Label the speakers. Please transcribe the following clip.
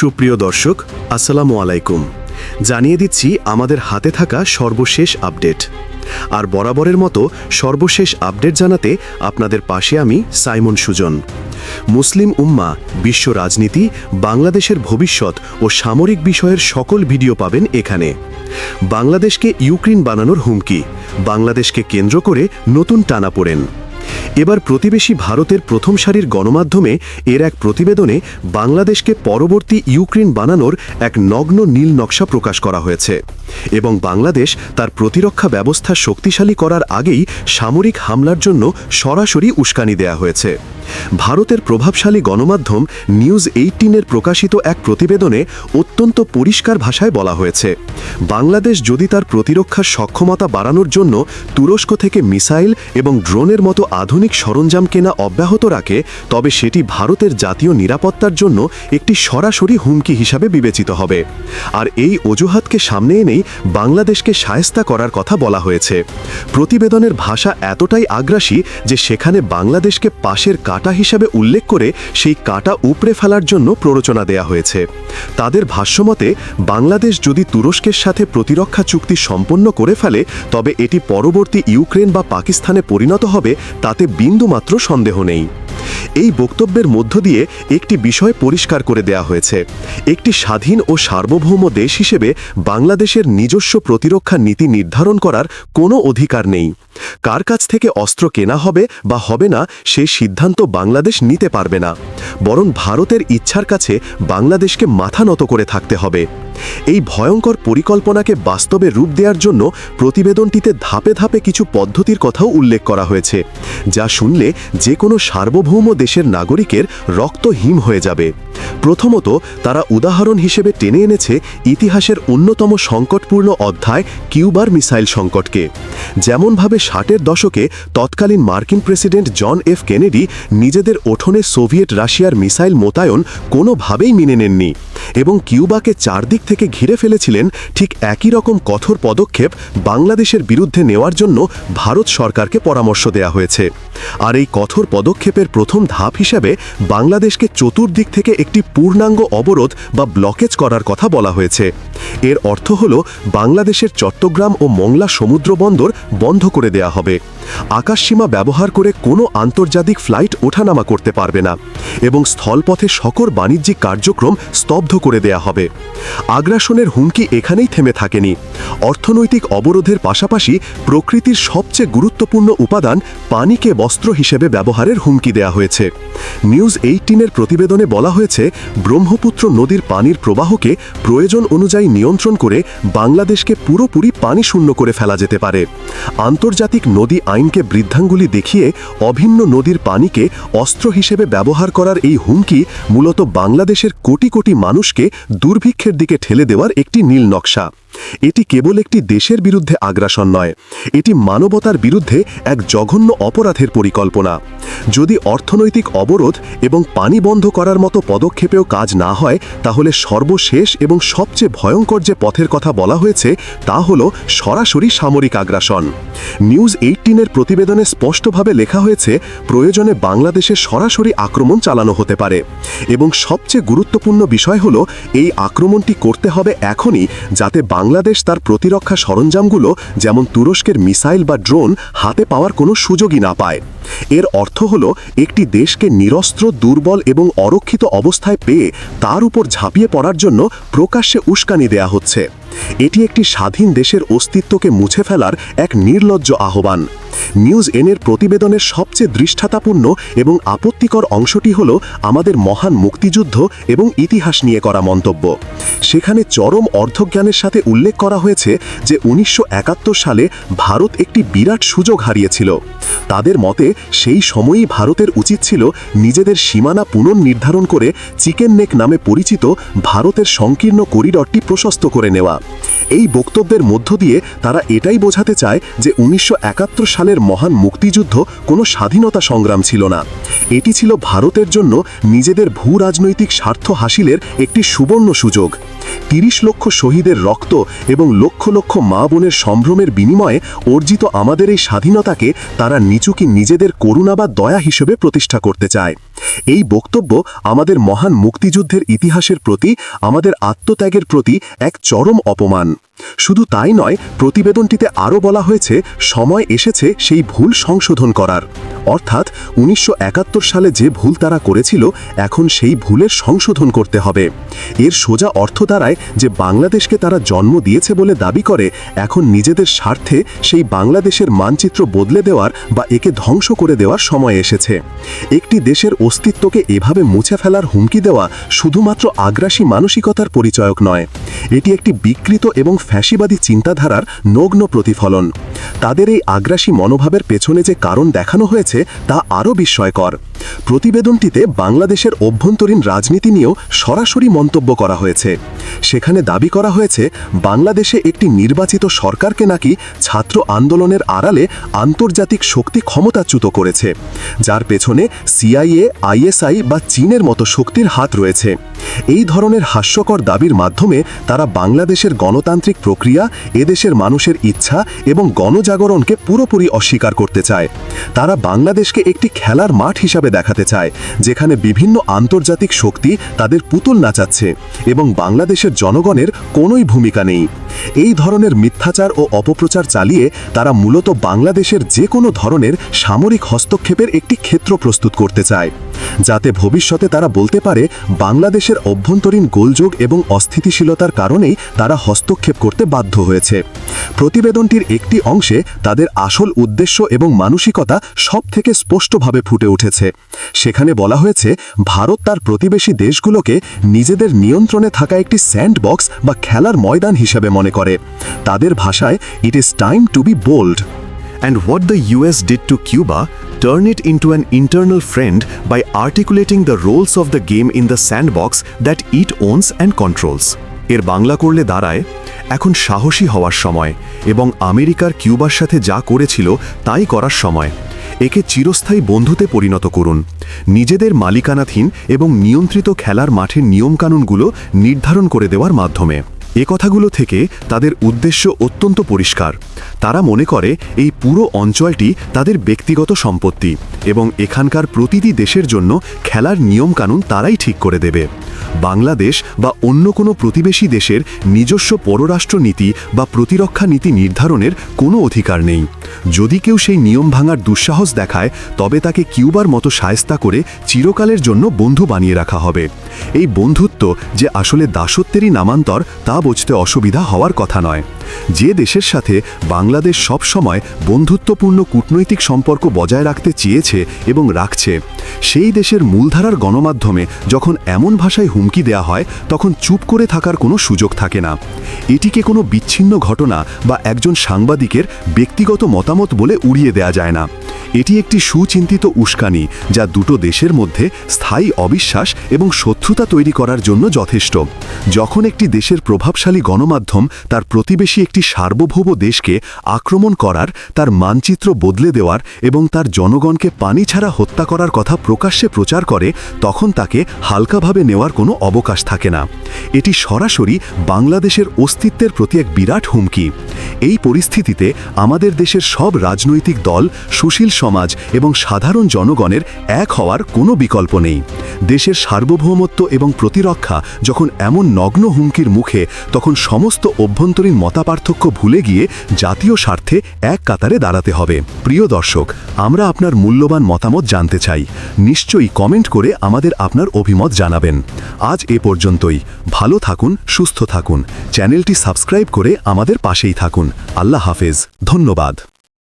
Speaker 1: সুপ্রিয় দর্শক, আসসালামু আলাইকুম। জানিয়ে দিচ্ছি আমাদের হাতে থাকা সর্বশেষ আপডেট। আর বরাবরের মতো সর্বশেষ আপডেট জানাতে আপনাদের পাশে আমি সাইমন সুজন। মুসলিম উম্মা, বিশ্ব রাজনীতি, বাংলাদেশের ভবিষ্যৎ ও সামরিক বিষয়ের সকল ভিডিও পাবেন এখানে। বাংলাদেশকে ইউক্রেন বানানোর হুমকি, বাংলাদেশকে কেন্দ্র করে নতুন টানাপোড়েন এবার প্রতিবেশী ভারতের প্রথম সারির গণমাধ্যমে এর এক প্রতিবেদনে বাংলাদেশকে পরবর্তী ইউক্রেন বানানোর এক নগ্ন নীল নকশা প্রকাশ করা হয়েছে এবং বাংলাদেশ তার প্রতিরক্ষা ব্যবস্থা শক্তিশালী করার আগেই সামরিক হামলার জন্য সরাসরি উস্কানি দেয়া হয়েছে। ভারতের প্রভাবশালী গণমাধ্যম নিউজ এইটিনের প্রকাশিত এক প্রতিবেদনে অত্যন্ত পরিষ্কার ভাষায় বলা হয়েছে, বাংলাদেশ যদি তার প্রতিরক্ষার সক্ষমতা বাড়ানোর জন্য তুরস্ক থেকে মিসাইল এবং ড্রোনের মতো আধুনিক সরঞ্জাম কেনা অব্যাহত রাখে, তবে সেটি ভারতের জাতীয় নিরাপত্তার জন্য একটি সরাসরি হুমকি হিসাবে বিবেচিত হবে। আর এই অজুহাতকে সামনে এনেই বাংলাদেশকে সায়স্তা করার কথা বলা হয়েছে। প্রতিবেদনের ভাষা এতটাই আগ্রাসী যে সেখানে বাংলাদেশকে পাশের কাটা হিসাবে উল্লেখ করে সেই কাটা উপড়ে ফেলার জন্য প্ররোচনা দেয়া হয়েছে। তাদের ভাষ্যমতে, বাংলাদেশ যদি তুরস্কের সাথে প্রতিরক্ষা চুক্তি সম্পন্ন করে ফেলে, তবে এটি পরবর্তী ইউক্রেন বা পাকিস্তানে পরিণত হবে, তাতে বিন্দুমাত্র সন্দেহ নেই। এই বক্তব্যের মধ্য দিয়ে একটি বিষয় পরিষ্কার করে দেয়া হয়েছে। একটি স্বাধীন ও সার্বভৌম দেশ হিসেবে বাংলাদেশের নিজস্ব প্রতিরক্ষা নীতি নির্ধারণ করার কোনো অধিকার নেই। কার কাছ থেকে অস্ত্র কেনা হবে বা হবে না সেই সিদ্ধান্ত বাংলাদেশ নিতে পারবে না। বরং ভারতের ইচ্ছার কাছে বাংলাদেশকে মাথা নত করে থাকতে হবে। এই ভয়ঙ্কর পরিকল্পনাকে বাস্তবে রূপ দেওয়ার জন্য প্রতিবেদনটিতে ধাপে ধাপে কিছু পদ্ধতির কথাও উল্লেখ করা হয়েছে, যা শুনলে যে কোনো সার্বভৌম দেশের নাগরিকের রক্ত হিম হয়ে যাবে। প্রথমত, তারা উদাহরণ হিসেবে টেনে এনেছে ইতিহাসের অন্যতম সংকটপূর্ণ অধ্যায় কিউবার মিসাইল সংকটকে। যেমনভাবে ষাটের দশকে তৎকালীন মার্কিন প্রেসিডেন্ট জন এফ কেনেডি নিজেদের ওঠনে সোভিয়েত রাশিয়ার মিসাইল মোতায়ন কোনোভাবেই মেনে নেননি এবং কিউবাকে চারদিক থেকে ঘিরে ফেলেছিলেন ঠিক একই রকম কঠোর পদক্ষেপ বাংলাদেশের বিরুদ্ধে নেওয়ার জন্য ভারত সরকারকে পরামর্শ দেয়া হয়েছে। আর এই কঠোর পদক্ষেপের প্রথম ধাপ হিসাবে বাংলাদেশকে চতুর্দিক থেকে একটি পূর্ণাঙ্গ অবরোধ বা ব্লকেজ করার কথা বলা হয়েছে। এর অর্থ হল, বাংলাদেশের চট্টগ্রাম ও মংলা সমুদ্র বন্দর বন্ধ করে দেয়া হবে। আকাশসীমা ব্যবহার করে কোনো আন্তর্জাতিক ফ্লাইট ওঠানামা করতে পারবে না এবং স্থলপথে সকল বাণিজ্যিক কার্যক্রম স্তব্ধ করে দেয়া হবে। আগ্রাসনের হুমকি এখানেই থেমে থাকেনি। অর্থনৈতিক অবরোধের পাশাপাশি প্রকৃতির সবচেয়ে গুরুত্বপূর্ণ উপাদান পানিকে বস্ত্র হিসেবে ব্যবহারের হুমকি দেয়া হয়েছে। নিউজ এইটিনের প্রতিবেদনে বলা হয়েছে, ব্রহ্মপুত্র নদীর পানির প্রবাহকে প্রয়োজন অনুযায়ী নিয়ন্ত্রণ করে বাংলাদেশকে পুরোপুরি পানি শূন্য করে ফেলা যেতে পারে। আন্তর্জাতিক নদী আইনকে বৃদ্ধাঙ্গুলি দেখিয়ে অভিন্ন নদীর পানিকে অস্ত্র হিসেবে ব্যবহার করার এই হুমকি মূলত বাংলাদেশের কোটি কোটি মানুষকে দুর্ভিক্ষের দিকে ঠেলে দেওয়ার একটি নীল নকশা। এটি কেবল একটি দেশের বিরুদ্ধে আগ্রাসন নয়, এটি মানবতার বিরুদ্ধে এক জঘন্য অপরাধের পরিকল্পনা। যদি অর্থনৈতিক অবরোধ এবং পানি বন্ধ করার মতো পদক্ষেপেও কাজ না হয়, তাহলে সর্বশেষ এবং সবচেয়ে ভয়ঙ্কর যে পথের কথা বলা হয়েছে, তা হল সরাসরি সামরিক আগ্রাসন। নিউজ এইটিনের প্রতিবেদনে স্পষ্টভাবে লেখা হয়েছে, প্রয়োজনে বাংলাদেশে সরাসরি আক্রমণ চালানো হতে পারে। এবং সবচেয়ে গুরুত্বপূর্ণ বিষয় হল, এই আক্রমণটি করতে হবে এখনই, যাতে বাংলাদেশ তার প্রতিরক্ষা সরঞ্জামগুলো, যেমন তুরস্কের মিসাইল বা ড্রোন, হাতে পাওয়ার কোনো সুযোগই না পায়। এর অর্থ হল, একটি দেশকে নিরস্ত্র, দুর্বল এবং অরক্ষিত অবস্থায় পেয়ে তার উপর ঝাঁপিয়ে পড়ার জন্য প্রকাশ্যে উস্কানি দেয়া হচ্ছে। এটি একটি স্বাধীন দেশের অস্তিত্বকে মুছে ফেলার এক নির্লজ্জ আহ্বান। নিউজ এনের প্রতিবেদনের সবচেয়ে দৃষ্টাতাপূর্ণ এবং আপত্তিকর অংশটি হল আমাদের মহান মুক্তিযুদ্ধ এবং ইতিহাস নিয়ে করা মন্তব্য। সেখানে চরম অর্ধজ্ঞানের সাথে উল্লেখ করা হয়েছে যে উনিশশো সালে ভারত একটি বিরাট সুযোগ হারিয়েছিল। তাদের মতে সেই সময়ই ভারতের উচিত ছিল নিজেদের সীমানা পুনর্নির্ধারণ করে চিকেন নেক নামে পরিচিত ভারতের সংকীর্ণ করিডরটি প্রশস্ত করে নেওয়া। এই বক্তব্যের মধ্য দিয়ে তারা এটাই বোঝাতে চায় যে উনিশশো একাত্তর সালের মহান মুক্তিযুদ্ধ কোনো স্বাধীনতা সংগ্রাম ছিল না। এটি ছিল ভারতের জন্য নিজেদের ভূ রাজনৈতিক স্বার্থ হাসিলের একটি সুবর্ণ সুযোগ। তিরিশ লক্ষ শহীদের রক্ত এবং লক্ষ লক্ষ মা বোনের সম্ভ্রমের বিনিময়ে অর্জিত আমাদের এই স্বাধীনতাকে তারা নিচুকি নিজেদের করুণা বা দয়া হিসেবে প্রতিষ্ঠা করতে চায়। এই বক্তব্য আমাদের মহান মুক্তিযুদ্ধের ইতিহাসের প্রতি, আমাদের আত্মত্যাগের প্রতি এক চরম অপমান। শুধু তাই নয়, প্রতিবেদনটিতে আরও বলা হয়েছে, সময় এসেছে সেই ভুল সংশোধন করার। অর্থাৎ, উনিশশো একাত্তর সালে যে ভুল তারা করেছিল, এখন সেই ভুলের সংশোধন করতে হবে। এর সোজা অর্থ দ্বারায় যে বাংলাদেশকে তারা জন্ম দিয়েছে বলে দাবি করে, এখন নিজেদের স্বার্থে সেই বাংলাদেশের মানচিত্র বদলে দেওয়ার বা একে ধ্বংস করে দেওয়ার সময় এসেছে। একটি দেশের অস্তিত্বকে এভাবে মুছে ফেলার হুমকি দেওয়া শুধুমাত্র আগ্রাসী মানসিকতার পরিচয়ক নয়, এটি একটি বিকৃত এবং ফ্যাসিবাদী চিন্তাধারার নগ্ন প্রতিফলন। তাদের এই আগ্রাসী মনোভাবের পেছনে যে কারণ দেখানো হয়েছে তা আরও বিস্ময়কর। প্রতিবেদনটিতে বাংলাদেশের অভ্যন্তরীণ রাজনীতি নিয়েও সরাসরি মন্তব্য করা হয়েছে। সেখানে দাবি করা হয়েছে, বাংলাদেশে একটি নির্বাচিত সরকারকে নাকি ছাত্র আন্দোলনের আড়ালে আন্তর্জাতিক শক্তি ক্ষমতাচ্যুত করেছে, যার পেছনে সিআইএ, আইএসআই বা চীনের মতো শক্তির হাত রয়েছে। এই ধরনের হাস্যকর দাবির মাধ্যমে তারা বাংলাদেশের গণতান্ত্রিক প্রক্রিয়া, এদেশের মানুষের ইচ্ছা এবং গণজাগরণকে পুরোপুরি অস্বীকার করতে চায়। তারা বাংলাদেশকে একটি খেলার মাঠ হিসাবে দেখাতে চায়, যেখানে বিভিন্ন আন্তর্জাতিক শক্তি তাদের পুতুল নাচাচ্ছে এবং বাংলাদেশের জনগণের কোনোই ভূমিকা নেই। এই ধরনের মিথ্যাচার ও অপপ্রচার চালিয়ে তারা মূলত বাংলাদেশের যে কোনো ধরনের সামরিক হস্তক্ষেপের একটি ক্ষেত্র প্রস্তুত করতে চায়, যাতে ভবিষ্যতে তারা বলতে পারে বাংলাদেশের অভ্যন্তরীণ গোলযোগ এবং অস্থিতিশীলতার কারণেই তারা হস্তক্ষেপ করতে বাধ্য হয়েছে। প্রতিবেদনটির একটি অংশে তাদের আসল উদ্দেশ্য এবং মানসিকতা সব থেকে স্পষ্টভাবে ফুটে উঠেছে। সেখানে বলা হয়েছে, ভারত তার প্রতিবেশী দেশগুলোকে নিজেদের নিয়ন্ত্রণে থাকা একটি স্যান্ডবক্স বা খেলার ময়দান হিসেবে মনে করে। তাদের ভাষায় it is time to be bold
Speaker 2: And what the US did to Cuba, turn it into an internal friend by articulating the roles of the game in the sandbox that it owns and controls. এর বাংলা করলে দাঁড়ায় এখন সাহসী হওয়ার সময় এবং আমেরিকার কিউবার সাথে যা করেছিল তাই করার সময়। একে চিরস্থায়ী বন্ধুতে পরিণত করুন। নিজেদের মালিকানাধীন এবং নিয়ন্ত্রিত খেলার মাঠের নিয়মকানুনগুলো নির্ধারণ করে দেওয়ার মাধ্যমে। এ কথাগুলো থেকে তাদের উদ্দেশ্য অত্যন্ত পরিষ্কার। তারা মনে করে এই পুরো অঞ্চলটি তাদের ব্যক্তিগত সম্পত্তি এবং এখানকার প্রতিটি দেশের জন্য খেলার নিয়মকানুন তারাই ঠিক করে দেবে। বাংলাদেশ বা অন্য কোনো প্রতিবেশী দেশের নিজস্ব পররাষ্ট্র নীতি বা প্রতিরক্ষা নীতি নির্ধারণের কোনো অধিকার নেই। যদি কেউ সেই নিয়ম ভাঙার দুঃসাহস দেখায়, তবে তাকে কিউবার মতো সায়স্তা করে চিরকালের জন্য বন্ধু বানিয়ে রাখা হবে। এই বন্ধুত্ব যে আসলে দাসত্বেরই নামান্তর, তা বুঝতে অসুবিধা হওয়ার কথা নয়। যে দেশের সাথে বাংলাদেশ সব সময় বন্ধুত্বপূর্ণ কূটনৈতিক সম্পর্ক বজায় রাখতে চেয়েছে এবং রাখছে, সেই দেশের মূলধারার গণমাধ্যমে যখন এমন ভাষায় হুমকি দেয়া হয়, তখন চুপ করে থাকার কোনো সুযোগ থাকে না। এটিকে কোনো বিচ্ছিন্ন ঘটনা বা একজন সাংবাদিকের ব্যক্তিগত মতামত বলে উড়িয়ে দেয়া যায় না? এটি একটি সুচিন্তিত উস্কানি যা দুটো দেশের মধ্যে স্থায়ী অবিশ্বাস এবং শত্রুতা তৈরি করার জন্য যথেষ্ট। যখন একটি দেশের প্রভাবশালী গণমাধ্যম তার প্রতিবেশী একটি সার্বভৌম দেশকে আক্রমণ করার, তার মানচিত্র বদলে দেওয়ার এবং তার জনগণকে পানি ছাড়া হত্যা করার কথা প্রকাশ্যে প্রচার করে, তখন তাকে হালকাভাবে নেওয়ার কোনো অবকাশ থাকে না। এটি সরাসরি বাংলাদেশের অস্তিত্বের প্রতি এক বিরাট হুমকি। এই পরিস্থিতিতে আমাদের দেশের সব রাজনৈতিক দল, সুশীল সমাজ এবং সাধারণ জনগণের এক হওয়ার কোনো বিকল্প নেই। দেশের সার্বভৌমত্ব এবং প্রতিরক্ষা যখন এমন নগ্ন হুমকির মুখে, তখন সমস্ত অভ্যন্তরীণ মতাপার্থক্য ভুলে গিয়ে জাতীয় স্বার্থে এক কাতারে দাঁড়াতে হবে। প্রিয় দর্শক, আমরা আপনার মূল্যবান মতামত জানতে চাই। নিশ্চয়ই কমেন্ট করে আমাদের আপনার অভিমত জানাবেন। আজ এ পর্যন্তই। ভালো থাকুন, সুস্থ থাকুন। চ্যানেলটি সাবস্ক্রাইব করে আমাদের পাশেই থাকুন। আল্লাহ হাফেজ। ধন্যবাদ।